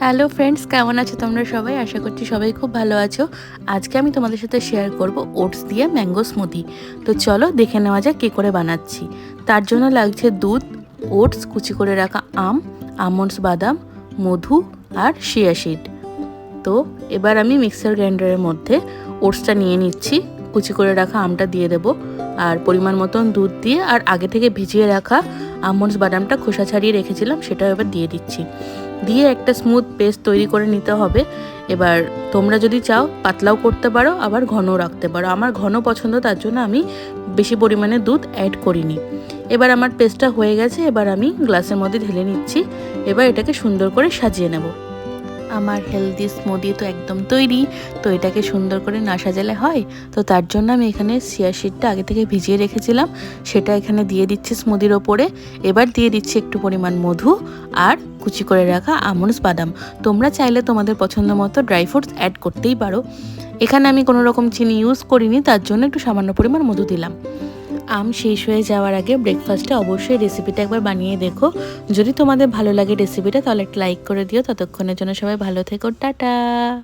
Hello friends, কেমন আছো তোমরা সবাই? আশা করছি সবাই খুব ভালো আছো। আজকে আমি তোমাদের সাথে শেয়ার করব ওটস দিয়ে ম্যাঙ্গো স্মুদি তো চলো দেখে নেওয়া যাক কী করে বানাচ্ছি। তার জন্য লাগছে দুধ ওটস কুচি করে রাখা আম আমন্ডস বাদাম, মধু আর শিয়া সিড তো এবার আমি মিক্সার গ্রাইন্ডারের মধ্যে ওটসটা নিয়ে নিচ্ছি। কুচি করে রাখা আমটা দিয়ে দেবো। আর পরিমাণ মতন দুধ দিয়ে আর আগে থেকে ভিজিয়ে রাখা আমন্ডস বাদামটা খোসা ছাড়িয়ে রেখেছিলাম, সেটাও এবার দিয়ে দিচ্ছি। দিয়ে একটা স্মুথ পেস্ট তৈরি করে নিতে হবে। এবার তোমরা যদি চাও, পাতলাও করতে পারো, আবার ঘনও রাখতে পারো। আমার ঘন পছন্দ, তার জন্য আমি বেশি পরিমাণে দুধ অ্যাড করিনি। এবার আমার পেস্টটা হয়ে গেছে, এবার আমি গ্লাসের মধ্যে ঢেলে নিচ্ছি। এবার এটাকে সুন্দর করে সাজিয়ে নেব। আমার হেলদি স্মুদি তো একদম তৈরি, তো এটাকে সুন্দর করে না সাজালে হয়, তো তার জন্য আমি এখানে সিয়া শিটটা আগে থেকে ভিজিয়ে রেখেছিলাম, সেটা এখানে দিয়ে দিচ্ছি স্মুদির ওপরে, এবার দিয়ে দিচ্ছি একটু পরিমাণ মধু আর কুচি করে রাখা আমন্ডস বাদাম। তোমরা চাইলে তোমাদের পছন্দ মতো ড্রাই ফ্রুটস অ্যাড করতেই পারো। এখানে আমি কোনো রকম চিনি ইউজ করিনি, তার জন্য একটু সামান্য পরিমাণ মধু দিলাম। আম শেষ হয়ে যাওয়ার আগে ব্রেকফাস্টে অবশ্যই রেসিপিটা একবার বানিয়ে দেখো। যদি তোমাদের ভালো লাগে রেসিপিটা তাহলে একটা লাইক করে দিও। ততক্ষণের জন্য সবাই ভালো থেকো। টাটা!